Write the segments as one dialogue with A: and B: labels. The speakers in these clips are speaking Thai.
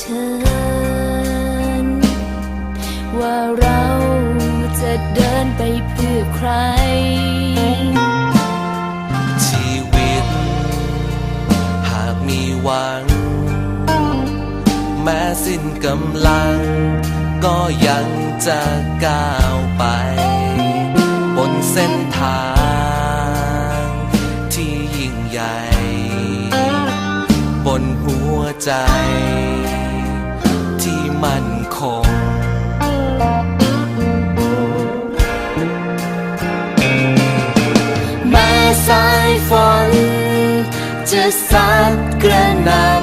A: ฉัน ว่าเราจะเดินไปเพื่อใคร
B: ชีวิต หากมีหวัง แม้สิ้นกำลัง ก็ยังจะก้าวไป บนเส้นทางที่ยิ่งใหญ่ บนหัวใจ 艰难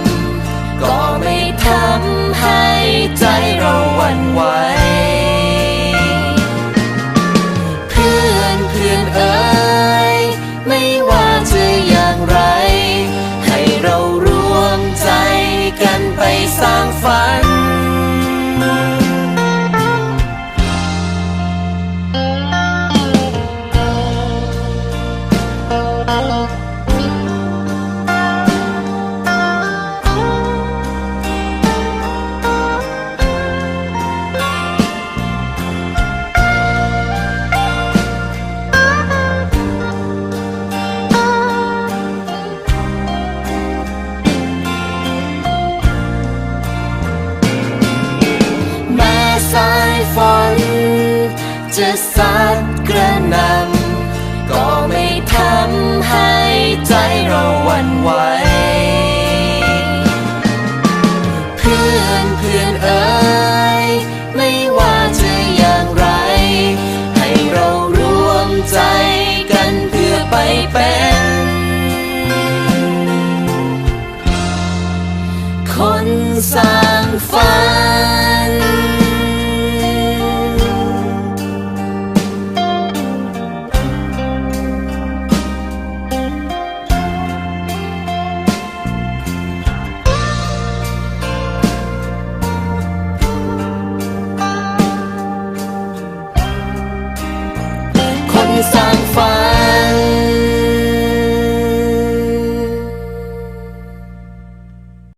B: 风。